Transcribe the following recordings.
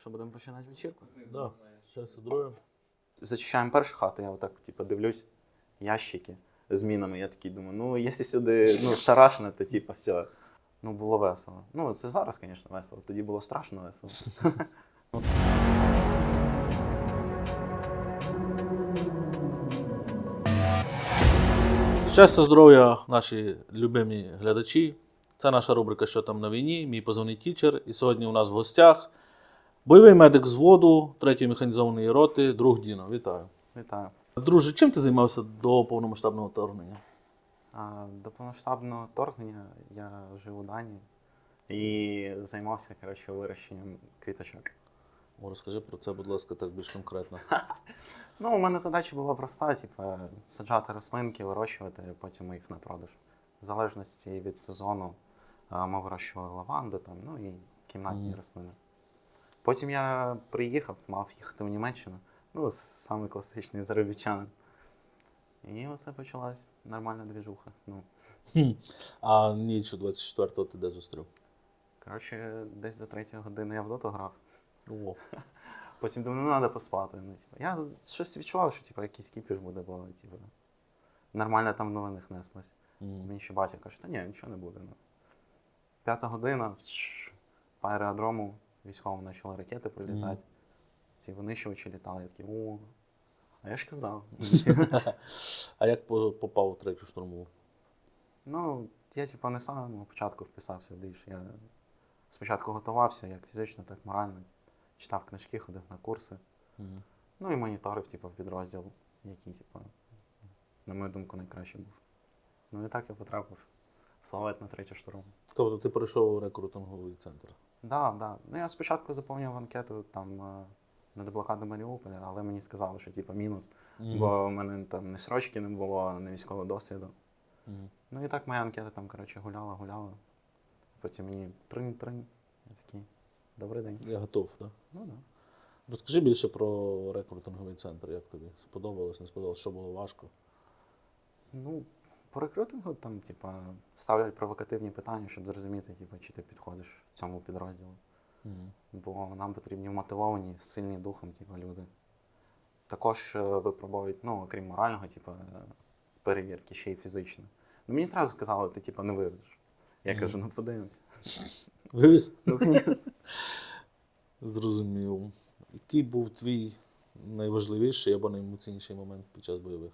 Що будемо починати вечірку? Да, щастя, здоров'я. Зачищаємо першу хату, я отак, типу, дивлюсь, ящики з мінами. Я такий думаю, ну, якщо сюди ну, шарашне, то типу, все. Ну, було весело. Ну, це зараз, звісно, весело. Тоді було страшно весело. Щастя, здоров'я, наші любимі глядачі. Це наша рубрика Що там на війні, мій позивний тічер. І сьогодні у нас в гостях бойовий медик взводу 3-ї механізованої роти, друг Діно. Вітаю. Вітаю. Друже, чим ти займався до повномасштабного вторгнення? А, до повномасштабного вторгнення я жив у Данії і займався, коротше, вирощенням квіточок. О, Розкажи про це, будь ласка, так більш конкретно. Ну, у мене задача була проста: типу, саджати рослинки, вирощувати, потім їх на продаж. В залежності від сезону ми вирощували лаванду, там, ну і кімнатні Мгм. рослини. Потім я приїхав, мав їхати в Німеччину. Ну, саме класичний заробітчанин. І оце почалась нормальна двіжуха. Ну, Хм. А ніч 24-го ти де зустрів? коротше, десь до третьої години я в доту грав. О, Потім думаю, ну треба поспати. Ну, типу, я щось відчував, що типу, якийсь кіпіш буде, бо типу, нормально там в новинах неслось. м. Мені ще батя каже, та ні, нічого не буде. Ну. П'ята година, по аеродрому військовому почали ракети прилітати. Ці винищувачі літали, я такий, о, а я ж казав. А як попав у третю штурмову? ну, я типу, не з самого початку вписався в двіж. Я спочатку готувався як фізично, так і морально. Читав книжки, ходив на курси. М. Ну і моніторив, типу, в підрозділ, який, типу, на мою думку, найкращий був. Ну і так я потрапив в Славеть на третю штурму. Тобто ти пройшов рекрутинговий центр. Да, да. Ну я спочатку заповнив анкету там е, на деблокаду Маріуполя, але мені сказали, що типу мінус, Мгм. бо в мене там не срочки не було, не військового досвіду. Мгм. Ну і так моя анкета там, коротше, гуляла, гуляла. Потім мені тринь-тринь. Я такий, добрий день. Я готов, так? Ну да. Розкажи більше про рекрутинговий центр, як тобі сподобалось, не сподобалось, що було важко. Ну, по рекрутингу там, типа, ставлять провокативні питання, щоб зрозуміти, типа, чи ти підходиш цьому підрозділу. Мгм. Бо нам потрібні мотивовані, сильні духом, типа, люди. Також е, випробують, ну, окрім морального, типа, перевірки, ще й фізично. Ну, мені зразу сказали, ти типа не вивезеш. Я Мгм. кажу, ну подивимося. Вивіз? Ну, звісно. Зрозумів. Який був твій найважливіший або найемоційніший момент під час бойових?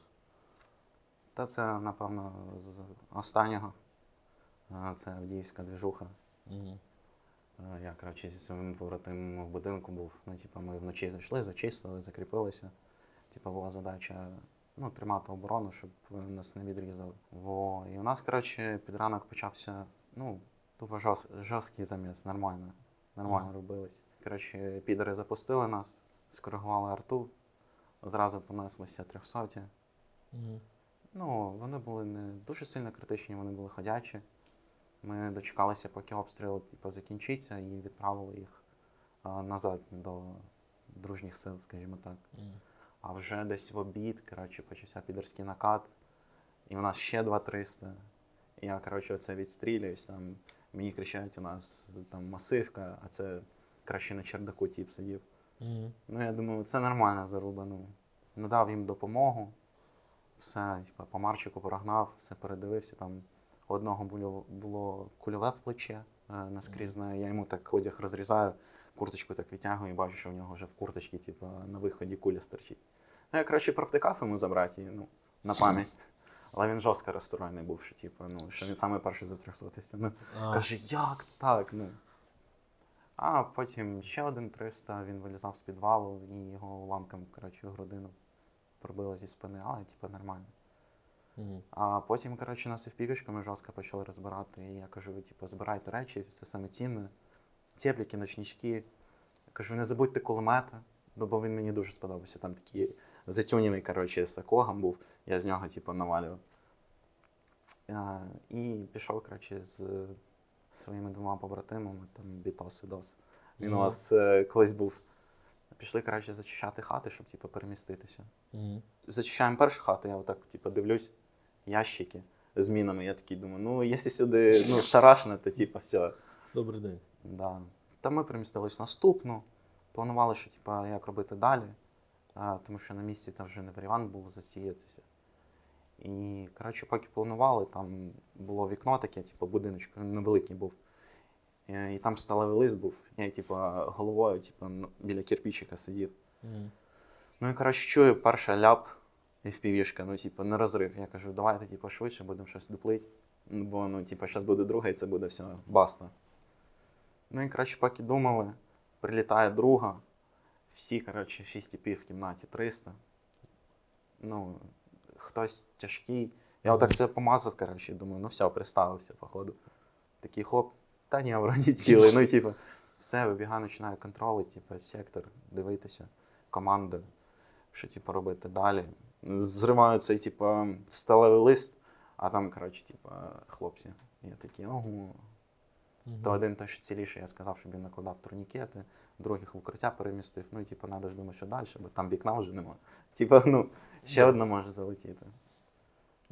Та це, напевно, з останнього. Це Авдіївська двіжуха. Е, Я, коротше, зі своїм побратимом в будинку був. Ну, типу, ми вночі зайшли, зачистили, закріпилися. Типу, була задача ну, тримати оборону, щоб нас не відрізали. Во. І у нас, коротше, під ранок почався, ну, тупо жорст, жорсткий заміс, нормально. Нормально Мгм. робились. Коротше, підери запустили нас, скоригували арту, зразу понеслися трьохсоті. Мгм. Ну, вони були не дуже сильно критичні, вони були ходячі. Ми дочекалися, поки обстріл типу, закінчиться, і відправили їх а, назад до дружніх сил, скажімо так. А вже десь в обід, коротше, почався підерський накат, і у нас ще 2-300. І я, коротше, оце відстрілююсь, там мені кричать, у нас там масивка, а це краще на чердаку тіп сидів. Мгм. Ну, я думаю, це нормальна заруба. Ну, надав їм допомогу, все, типу, по марчику прогнав, все передивився. Там одного було, було кульове в плече е, наскрізне. Я йому так одяг розрізаю, курточку так відтягую і бачу, що в нього вже в курточці, типу, на виході куля стерчить. Ну, я, коротше, провтикав йому забрати ну, на пам'ять. Але він жорстко розстроєний був, що, типу, ну, що він саме перший затрясотився. Ну, Каже, як так? Ну. А потім ще один 300, він вилізав з підвалу і його уламком, коротше, грудину пробило зі спини, але типу нормально. мгм. А потім, коротше, нас і впівішками жорстко почали розбирати. І я кажу, типу, збирайте речі, все саме цінне, тепліки, ночнички. Кажу, не забудьте кулемета, ну, бо він мені дуже сподобався. Там такий затюнений, коротше, з сакогом був, я з нього, типу, навалював. А, і пішов, коротше, з своїми двома побратимами, там Бітос і Дос. Він у Мгм. вас е, колись був. Пішли, коротше, зачищати хати, щоб типу, переміститися. Мгм. Зачищаємо першу хату, я отак, типу, дивлюсь, ящики з мінами. Я такий думаю, ну, якщо сюди ну, шарашне, то типу, все. Добрий день. Да. Та ми перемістились наступну. планували, що типа, як робити далі, а, тому що на місці там вже не варіант було засіятися. І, коротше, поки планували, там було вікно таке, типу, будиночок, невеликий був. І, і там сталевий лист був. Я, типу, головою, типу, біля кирпичика сидів. Мгм. Ну і коротше, чую, перша ляп і впівішка, ну, типу, не розрив. Я кажу, давайте, типу, швидше будемо щось дуплить. Ну, бо, ну, типу, зараз буде друга, і це буде все, баста. Ну і коротше, поки думали, прилітає друга. Всі, коротше, 6 типів в кімнаті 300. Ну, хтось тяжкий. Я отак все помазав, коротше, думаю, ну все, приставився, походу. Такий хоп, та ні, вроді цілий. Ну, типу, все, вибігаю, починаю контроли, типу, сектор, дивитися, команди, що типу, робити далі. Зриваю цей, типу, сталевий лист, а там, коротше, типу, хлопці. Я такий, ого. То один той, що ціліший, я сказав, щоб він накладав турнікети, других в укриття перемістив. Ну і типу, треба ж думати, що далі, бо там вікна вже немає. Типу, ну, ще Да. одна може залетіти.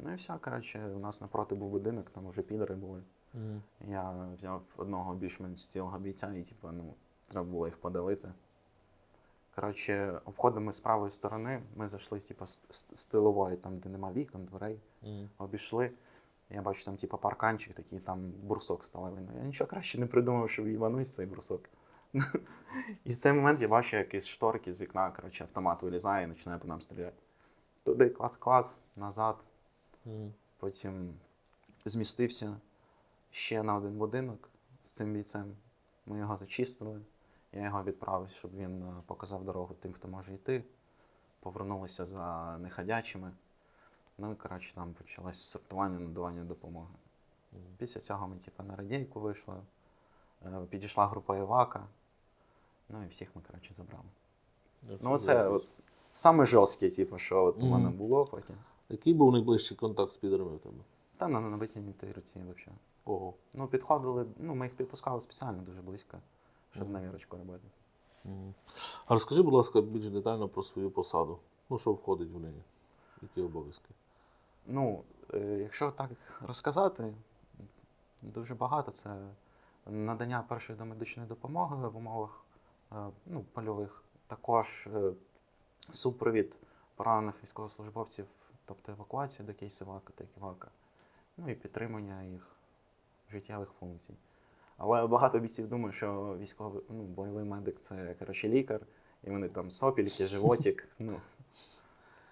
Ну і все, коротше, у нас напроти був будинок, там вже підери були. Мгм. Я взяв одного більш-менш цілого бійця, і типу, ну, треба було їх подавити. Коротше, обходимо з правої сторони, ми зайшли типу, з, з, з тилової, там, де нема вікон, дверей Мгм. обійшли. Я бачу, там типу, парканчик такий, там бурсок сталевий. Ну, Я нічого краще не придумав, щоб їбануть цей бурсок. І в цей момент я бачу якісь шторки з вікна, коротше, автомат вилізає і починає по нам стріляти. Туди клац-клац, назад, Потім змістився ще на один будинок з цим бійцем. Ми його зачистили. Я його відправив, щоб він е, показав дорогу тим, хто може йти. Повернулися за неходячими. Ну і коротше там почалося сортування, надавання допомоги. Після цього ми типу, на радійку вийшли. Е, Підійшла група Івака. Ну і всіх ми, коротше, забрали. Ну, оце от саме жорстке, типу, що от у мене було потім. Який був найближчий контакт з підерами тебе? Та на, на витягнутій руці взагалі. Ого. Ну, підходили, ну, ми їх підпускали спеціально дуже близько, щоб Мгм. на вірочку робити. Мгм. А розкажи, будь ласка, більш детально про свою посаду. Ну, що входить в неї? Які обов'язки? Ну, е, якщо так розказати, дуже багато це надання першої домедичної допомоги в умовах е, ну, польових, також е, супровід поранених військовослужбовців, тобто евакуація до Кейсивака та Ківака, ну і підтримання їх життєвих функцій. Але багато бійців думають, що військовий ну, бойовий медик це коротше лікар, і вони там сопільки, животик. Ну,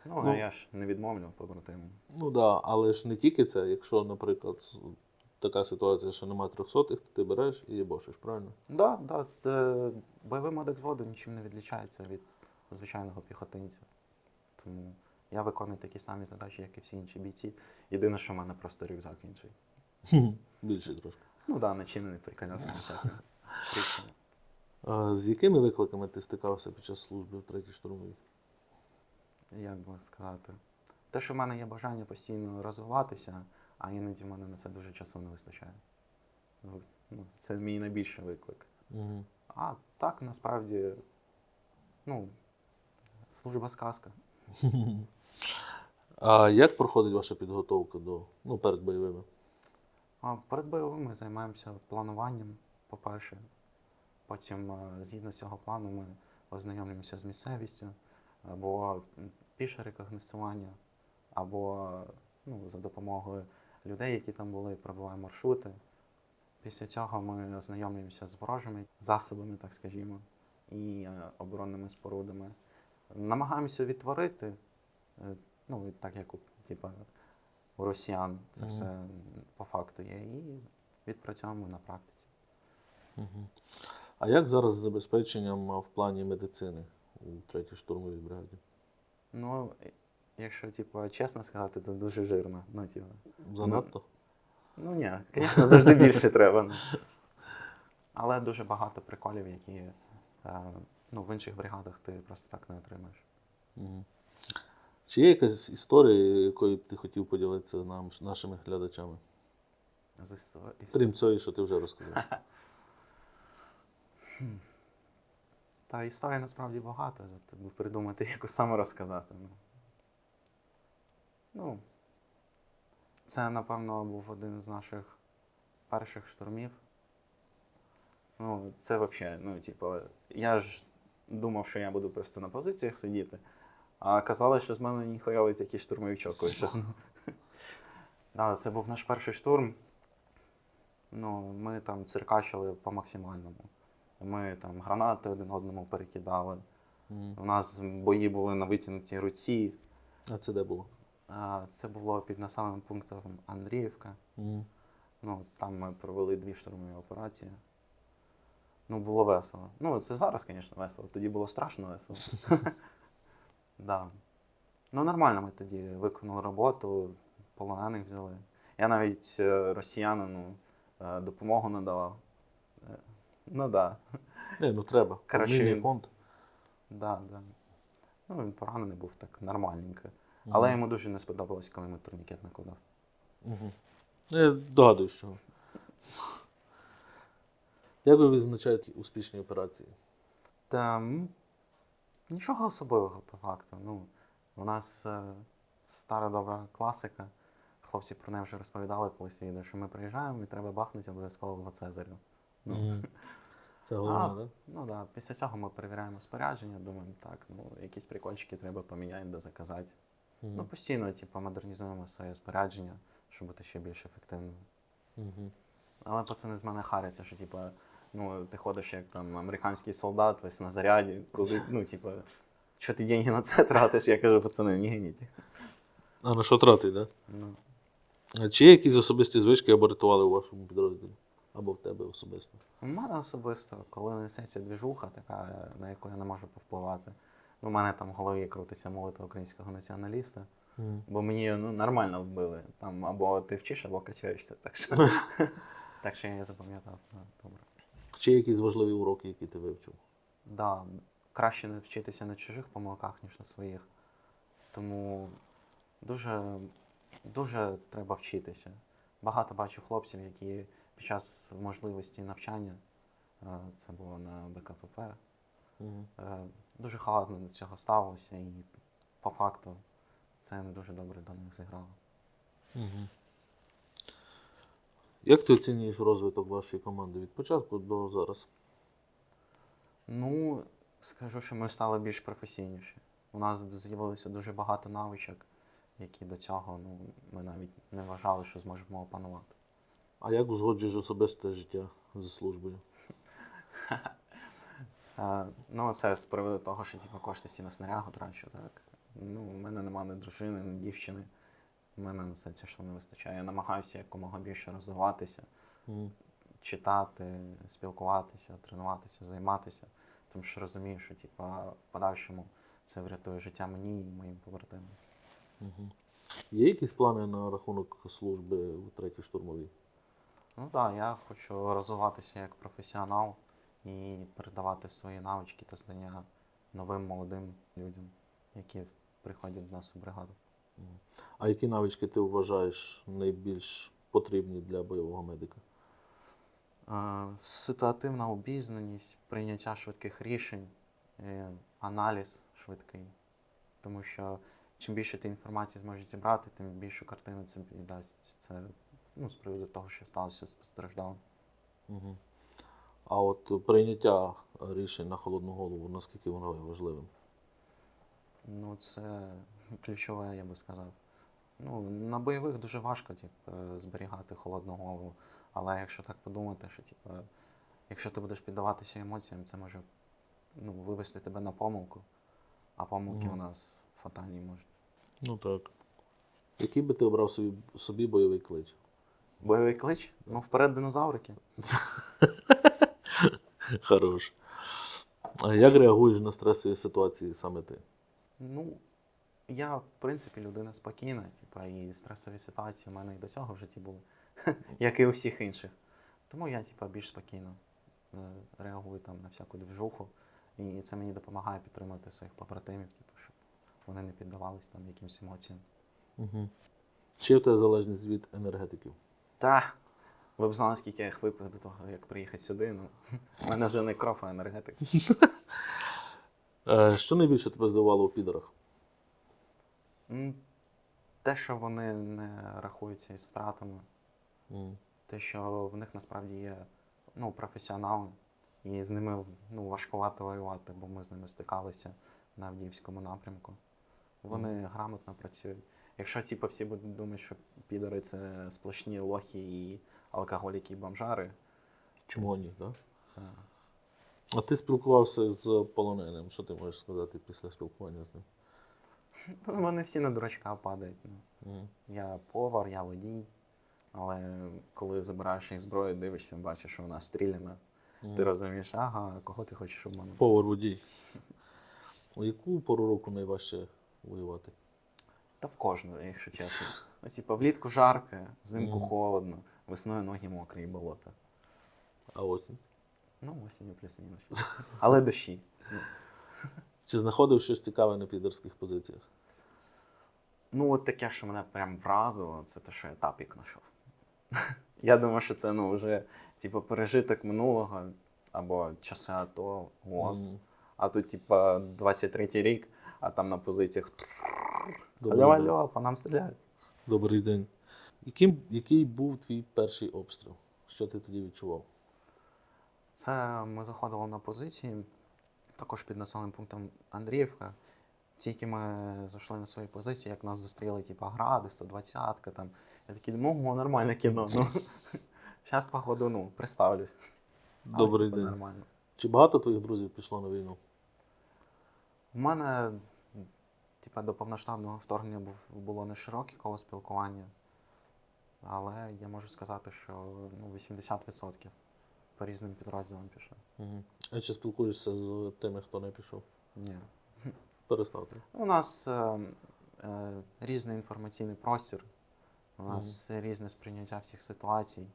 ну, а Ну, я ж не відмовлю побратимам. Ну так, да, але ж не тільки це. Якщо, наприклад, така ситуація, що немає трьохсотих, то ти береш і їбошиш, правильно? Да, да, т- бойовий медик взводу нічим не відлічається від звичайного піхотинця. Тому я виконую такі самі задачі, як і всі інші бійці. Єдине, що в мене просто рюкзак інший. Більше трошки. Ну так, да, начинений приколясами. А з якими викликами ти стикався під час служби в третій штурмовій? Як би сказати? Те, що в мене є бажання постійно розвиватися, а іноді в мене на це дуже часу не вистачає. Ну, це мій найбільший виклик. Угу. А так насправді, ну, служба сказка. А як проходить ваша підготовка до ну, перед бойовими? А Перед бойовим ми займаємося плануванням, по-перше. Потім, е, згідно цього плану, ми ознайомлюємося з місцевістю, або піше рекогносцювання, або ну, за допомогою людей, які там були, пробиваємо маршрути. Після цього ми ознайомлюємося з ворожими засобами, так скажімо, і е, оборонними спорудами. Намагаємося відтворити, ну, так як у, типа, у росіян це все по факту є, і відпрацьовуємо на практиці. Угу. А як зараз з забезпеченням в плані медицини у третій штурмовій бригаді? Ну, е, якщо типу, чесно сказати, то дуже жирно. Ну, типу. Занадто? Ну ні, звісно, завжди більше треба. ну. Але дуже багато приколів, які е, ну, в інших бригадах ти просто так не отримаєш. Угу. Чи є якась історія, якою б ти хотів поділитися з нам, нашими глядачами? З істо- іс- Крім цієї, що ти вже розказав. Та історій насправді багато. Тобі придумати, яку саме розказати. Ну. ну, це, напевно, був один з наших перших штурмів. Ну, це взагалі, ну, типу, я ж думав, що я буду просто на позиціях сидіти. А казали, що з мене ніхуйовий такий штурмовичок вийшов. Да, це був наш перший штурм. Ну, ми там циркачили по максимальному. Ми там гранати один одному перекидали. У нас бої були на витягнутій руці. А це де було? А, Це було під населеним пунктом Андріївка. Ну, там ми провели дві штурмові операції. Ну, було весело. Ну, це зараз, звісно, весело. Тоді було страшно весело. да. Ну, нормально ми тоді виконали роботу, полонених взяли. Я навіть е, росіянину е, допомогу надавав. Е, Ну так. Да. Не, ну треба. Коротше, Обмінний він- фонд. Да, да. Ну, він поранений був так нормальненько. Але йому дуже не сподобалось, коли ми турнікет накладав. Ну, Я догадуюсь, що. Як ви відзначаєте успішні операції? Та м, нічого особливого по факту. Ну, у нас е, стара добра класика. Хлопці про неї вже розповідали колись відео, що ми приїжджаємо і треба бахнути обов'язково Цезарю. Ну, Мгм. Це головне, так? ну да. Після цього ми перевіряємо спорядження, думаємо, так, ну якісь прикольчики треба поміняти, де заказати. Ну, постійно, типу, модернізуємо своє спорядження, щоб бути ще більш ефективним. Але пацани з мене харяться, що типу, ну, ти ходиш як там американський солдат, весь на заряді, коли, ну, типу, що ти деньги на це тратиш, я кажу, пацани, не гиніть. А на що тратить, так? Ну, А чи є якісь особисті звички або ритуали у вашому підрозділі? Або в тебе особисто? у мене особисто, коли несеться двіжуха, така, на яку я не можу повпливати. Ну, у мене там в голові крутиться молитва українського націоналіста, бо мені ну, нормально вбили. Там або ти вчиш, або качаєшся. Так що, так що я її запам'ятав. Добре. Чи якісь важливі уроки, які ти вивчив? Да, краще не вчитися на чужих помилках, ніж на своїх. Тому дуже, дуже треба вчитися. Багато бачу хлопців, які під час можливості навчання, е, це було на БКПП, е, дуже халатно до цього ставилося, і по факту це не дуже добре до них зіграло. Як ти оцінюєш розвиток вашої команди від початку до зараз? Ну, скажу, що ми стали більш професійніші. У нас з'явилося дуже багато навичок, які до цього ну, ми навіть не вважали, що зможемо опанувати. А як узгоджуєш особисте життя за службою? Ну, це з приводу того, що типу, кошти всі на снарягу трачу, так. Ну, у мене немає ні дружини, ні дівчини. У мене на це що не вистачає. Я намагаюся якомога більше розвиватися, читати, спілкуватися, тренуватися, займатися. Тому що розумію, що типу, в подальшому це врятує життя мені і моїм побратимам. Є якісь плани на рахунок служби у третій штурмовій? Ну так, я хочу розвиватися як професіонал і передавати свої навички та знання новим молодим людям, які приходять до нас у бригаду. А які навички ти вважаєш найбільш потрібні для бойового медика? Ситуативна обізнаність, прийняття швидких рішень, е, аналіз швидкий. Тому що чим більше ти інформації зможеш зібрати, тим більшу картину це дасть. Це ну, з приводу того, що сталося з постраждалим. Угу. А от прийняття рішень на холодну голову, наскільки воно є важливим? Ну, це ключове, я би сказав. Ну, на бойових дуже важко типу, зберігати холодну голову. Але якщо так подумати, що типу, якщо ти будеш піддаватися емоціям, це може ну, вивести тебе на помилку, а помилки Мгм. у нас фатальні можуть. Ну так. Який би ти обрав собі, собі бойовий клич? Бойовий клич? Ну, вперед динозаврики. Хорош. А як реагуєш на стресові ситуації саме ти? Ну, я, в принципі, людина спокійна, типу, і стресові ситуації у мене і до цього в житті були, як і у всіх інших. Тому я, типу, більш спокійно е, реагую там на всяку движуху. І це мені допомагає підтримати своїх побратимів, типу, щоб вони не піддавались там якимось емоціям. Угу. Чи є в тебе залежність від енергетиків? Та, ви б знали, скільки я їх випив до того, як приїхати сюди. Ну, в мене вже не кров, а енергетик. Е, що найбільше тебе здивувало у підорах? Те, що вони не рахуються із втратами. М. те, що в них насправді є ну, професіонали, І з ними ну, важкувато воювати, бо ми з ними стикалися на Авдіївському напрямку. Вони грамотно працюють. Якщо типу, всі будуть думати, що підори це сплошні лохи і алкоголіки і бомжари, Чому ні, так? е, А ти спілкувався з полоненим. Що ти можеш сказати після спілкування з ним? ну, вони всі на дурачка падають. Мгм. Я повар, я водій. Але коли забираєш їх зброю, дивишся, бачиш, що вона стріляна. Ти розумієш, ага, кого ти хочеш обманути. Повар водій. У яку пору року найважче воювати? Та в кожного, якщо чесно. Ну, типа, влітку жарко, взимку Мгм. холодно, весною ноги мокрі і болото. А осінь? Ну, осінню плюс-мінус. Але дощі. Чи знаходив щось цікаве на підерських позиціях? Ну, от таке, що мене прям вразило, це те, що я тапік знайшов. Я думаю, що це ну, вже типу, пережиток минулого або часи АТО, ГОС. Мгм. А тут, типа, 23-й рік, а там на позиціях алло, алло, по нам стріляють. Добрий день. Яким, який був твій перший обстріл? Що ти тоді відчував? Це ми заходили на позиції, також під населеним пунктом Андріївка. Тільки ми зайшли на свої позиції, як нас зустріли, типа, гради, 120-ка там. Я такий думав, о, нормальне кіно. Ну, зараз, походу, ну, представлюсь. Але, Добрий день. Нормально. Чи багато твоїх друзів пішло на війну? У мене, типа, до повноштабного вторгнення було не широке коло спілкування, але я можу сказати, що ну, 80% по різним підрозділам пішло. Угу. А чи спілкуєшся з тими, хто не пішов? Ні. Перестав. У нас е, е, різний інформаційний простір, у нас різне сприйняття всіх ситуацій.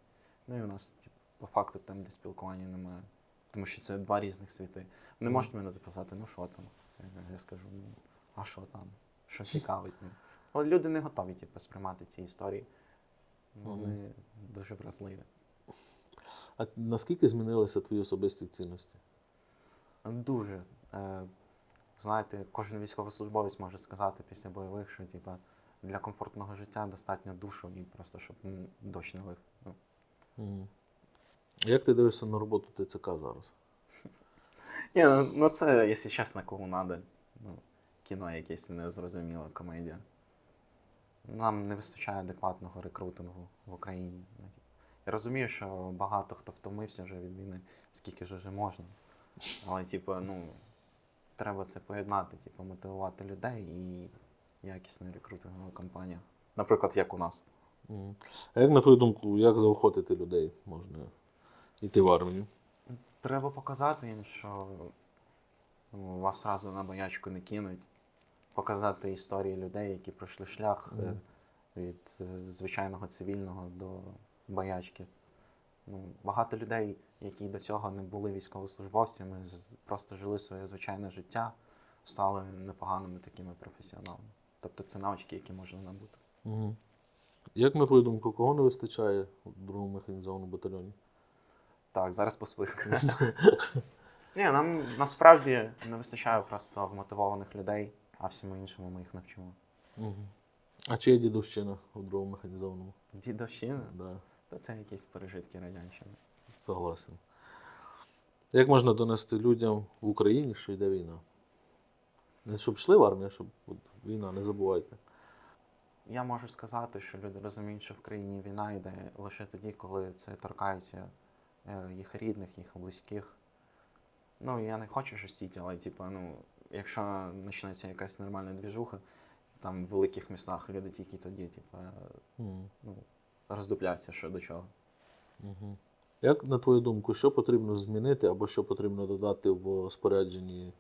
Ну і у нас, типу, по факту, там, де спілкування немає. Тому що це два різних світи. Не можуть мене записати, ну що там? Я, скажу, ну, а що там? Що цікавить? Ну. Люди не готові типу, сприймати ці історії. Вони дуже вразливі. А наскільки змінилися твої особисті цінності? Дуже. Е, знаєте, кожен військовослужбовець може сказати після бойових, що типа, для комфортного життя достатньо душу і просто щоб дощ не лив. Ну. Як ти дивишся на роботу ТЦК зараз? Ні, ну, ну це, якщо чесно, клоунада. Ну, кіно якесь незрозуміле, комедія. Нам не вистачає адекватного рекрутингу в Україні. Я розумію, що багато хто втомився вже від війни, скільки ж вже можна. Але, типу, ну, треба це поєднати, типу, мотивувати людей і якісна рекрутингова кампанія. Наприклад, як у нас. А як на твою думку, як заохотити людей можна йти в армію? Треба показати їм, що ну, вас одразу на боячку не кинуть. Показати історії людей, які пройшли шлях е, Мгм. від е, звичайного цивільного до боячки. Ну, багато людей, які до цього не були військовослужбовцями, просто жили своє звичайне життя, стали непоганими такими професіоналами. Тобто це навички, які можна набути. Угу. Як на твою думку, кого не вистачає у другому механізованому батальйоні? Так, зараз по списку. Ні, нам насправді не вистачає просто вмотивованих людей, а всьому іншому ми їх навчимо. Угу. А чи є дідовщина у другому механізованому? Дідовщина, Да, то це якісь пережитки радянщини. согласен. Як можна донести людям в Україні, що йде війна? Не щоб йшли в армію, щоб от, війна, не забувайте. Я можу сказати, що люди розуміють, що в країні війна йде лише тоді, коли це торкається е, їх рідних, їх близьких. Ну, я не хочу жестити, але типу, ну, якщо почнеться якась нормальна двіжуха, там в великих містах люди тільки тоді, типу, Угу. ну, роздупляться що до чого. Угу. Як на твою думку, що потрібно змінити або що потрібно додати в спорядженні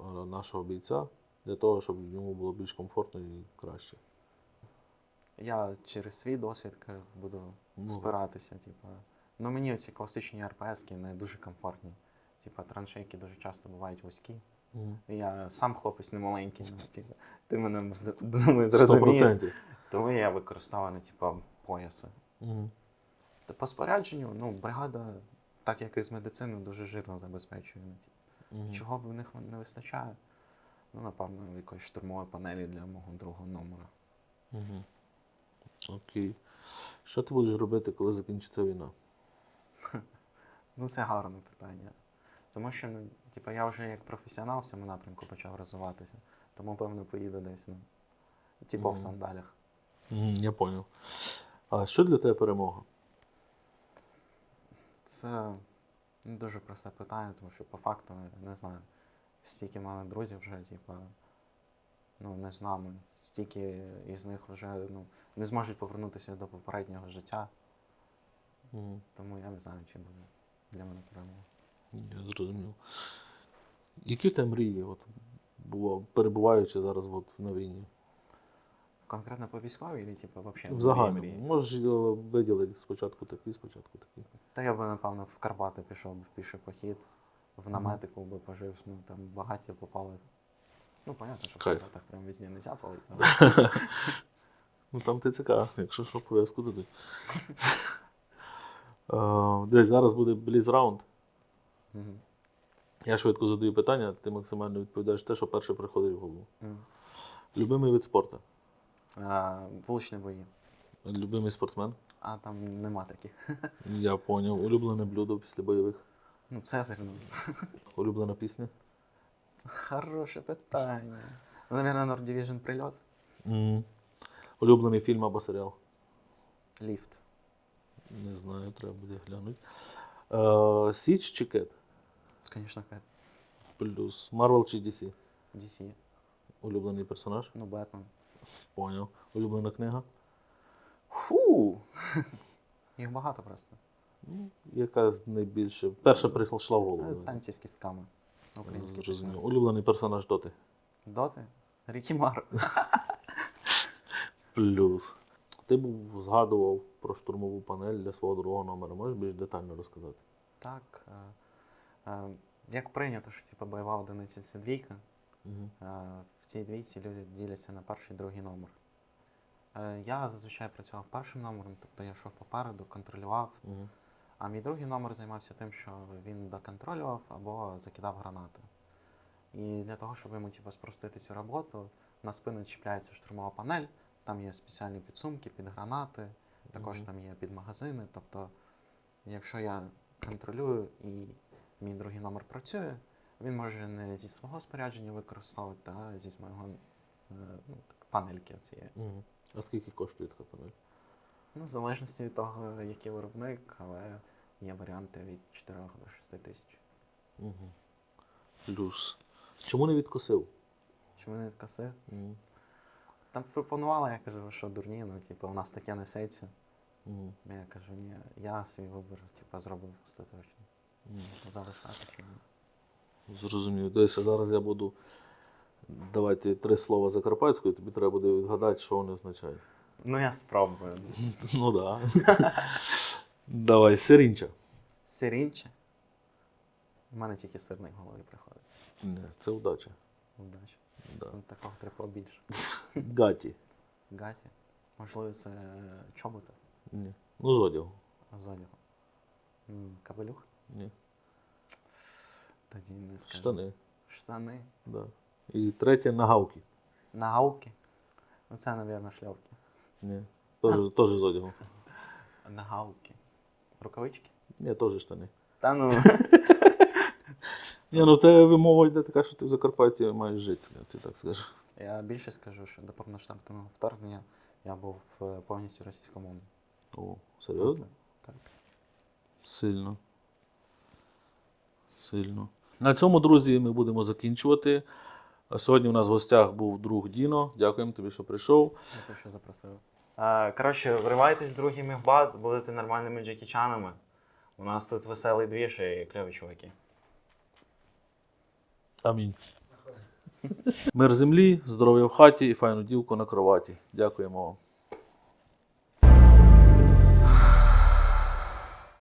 е, нашого бійця для того, щоб йому було більш комфортно і краще? Я через свій досвід буду Ну. спиратися. Типу. Ну, мені ці класичні РПСки не дуже комфортні. Типа траншейки дуже часто бувають вузькі. Угу. Я сам хлопець не маленький, ну, типу, ти мене думаю, зрозумієш. 100%. Тому я використовую типу, пояси. Угу. Та по спорядженню, ну, бригада, так як і з медицини, дуже жирно забезпечує. Угу. Чого б в них не вистачає? Ну, напевно, якоїсь штурмової панелі для мого другого номера. Угу. Окей. Що ти будеш робити, коли закінчиться війна? Ну, це гарне питання. Тому що, ну, типу, я вже як професіонал в цьому напрямку почав розвиватися. Тому, певно, поїду десь, ну, типу в Мгм. сандалях. Мгм, Я зрозумів. А що для тебе перемога? Це дуже просте питання, тому що по факту, не знаю, стільки мене друзів вже, типу, ну, не з нами, стільки із них вже ну, не зможуть повернутися до попереднього життя. Мгм, Тому я не знаю, чи буде для мене перемога. Я зрозумів. Які в тебе мрії, от, було, перебуваючи зараз от, на війні? Конкретно по військовій, чи типу, взагалі В загальному. Можеш виділити спочатку такі, спочатку такі. Та я би, напевно, в Карпати пішов в піший похід, в наметику би пожив, ну там багаті попали. Ну, понятно, що Кайф. Карпатах прям везде не зяпали. Ну там ТЦК, якщо що, пов'язку дадуть. Е, Десь зараз буде бліз раунд. Я швидко задаю питання, ти максимально відповідаєш те, що перше приходить в голову. Любимий вид спорту. А, Вуличні бої. Любимий спортсмен. А там нема таких. Я поняв. Улюблене блюдо після бойових. Ну, Цезарь, ну. Улюблена пісня. Хороше питання. Наверное, Nord Division прильот. М. Улюблений фільм або серіал. Ліфт. Не знаю, треба буде глянути. Е, Січ чи Кет? Звісно, Кет. Плюс. Марвел чи DC? DC. Улюблений персонаж. Ну, Бетмен. Поняв. Улюблена книга. Фу! Їх багато просто. Ну, яка з найбільше. Перша прийшла в Е, голову. Танці з кістками. Українські Зрозумів. пісні. Улюблений персонаж Доти. Доти? Рікі Мар. Плюс. Ти був згадував про штурмову панель для свого другого номера. Можеш більш детально розказати? Так. Е, е, як прийнято, що типу, бойова одиниця це двійка. Угу. В цій двійці люди діляться на перший і другий номер. Е, Я зазвичай працював першим номером, тобто я йшов попереду, контролював. Угу. А мій другий номер займався тим, що він доконтролював або закидав гранати. І для того, щоб йому типу, спростити цю роботу, на спину чіпляється штурмова панель, там є спеціальні підсумки під гранати, також Мгм. там є під магазини. Тобто, якщо я контролюю і мій другий номер працює, він може не зі свого спорядження використовувати, а зі свого е, ну, так, панельки цієї. Угу. А скільки коштує така панель? Ну, в залежності від того, який виробник, але є варіанти від 4 до 6 тисяч. Угу. Плюс. Чому не відкосив? Чому не відкосив? Угу. Там пропонували, я кажу, що дурні, ну, типу, у нас таке несеться. Угу. Я кажу, ні, я свій вибір, типу, зробив остаточно. Залишатися. Зрозумів. Дивися, зараз я буду давати три слова закарпатською, тобі треба буде відгадати, що вони означають. Ну, я спробую. Ну так. Да. Давай, сирінча. Сирінче. У мене тільки сирний в голові приходить. Ні, це удача. Удачі. Да. Ну, такого треба побільше. Гаті. Гаті. Можливо, це чоботи Ні. Ну, з одягу. з одягу. Капелюх? Ні. Тоді не скажу. Штани. Штани. Да. І третє нагавки. Нагавки. Ну, це, мабуть, шльовки. Ні. Теж, з одягу. Нагавки. Рукавички? Ні, теж штани. Та ну. Ні, ну тебе вимова йде така, що ти в Закарпатті маєш жити, я тобі так скажу. Я більше скажу, що до повноштабного вторгнення я був е, повністю російськомовним. О, серйозно? Так. Сильно. Сильно. На цьому, друзі, ми будемо закінчувати. Сьогодні у нас в гостях був друг Діно. Дякуємо тобі, що прийшов. Дякую, що запросили. А, коротше, вривайтесь в другий мігбат, будете нормальними джекічанами. У нас тут веселий двіж і кльові чуваки. Амінь. Мир землі, здоров'я в хаті і файну дівку на кроваті. Дякуємо вам.